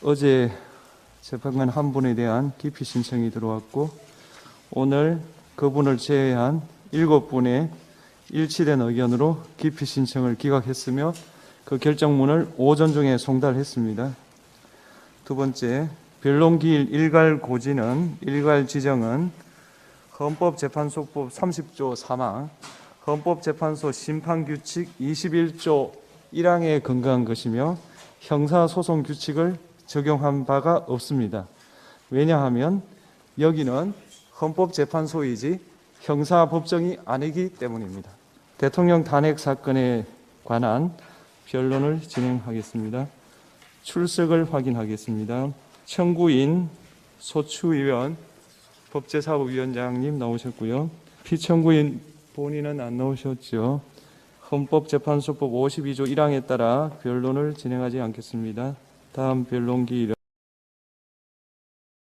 어제 재판관 한 분에 대한 기피 신청이 들어왔고 오늘 그분을 제외한 일곱 분의 일치된 의견으로 기피 신청을 기각했으며 그 결정문을 오전 중에 송달했습니다. 두 번째, 변론기일 일괄 고지는 일괄 지정은 헌법재판소법 30조 3항, 헌법재판소 심판규칙 21조 1항에 근거한 것이며 형사소송 규칙을 적용한 바가 없습니다. 왜냐하면 여기는 헌법재판소이지 형사법정이 아니기 때문입니다. 대통령 탄핵 사건에 관한 변론을 진행하겠습니다. 출석을 확인하겠습니다. 청구인 소추위원 법제사법위원장님 나오셨고요. 피청구인 본인은 안 나오셨죠. 헌법재판소법 52조 1항에 따라 변론을 진행하지 않겠습니다. 다음 변론기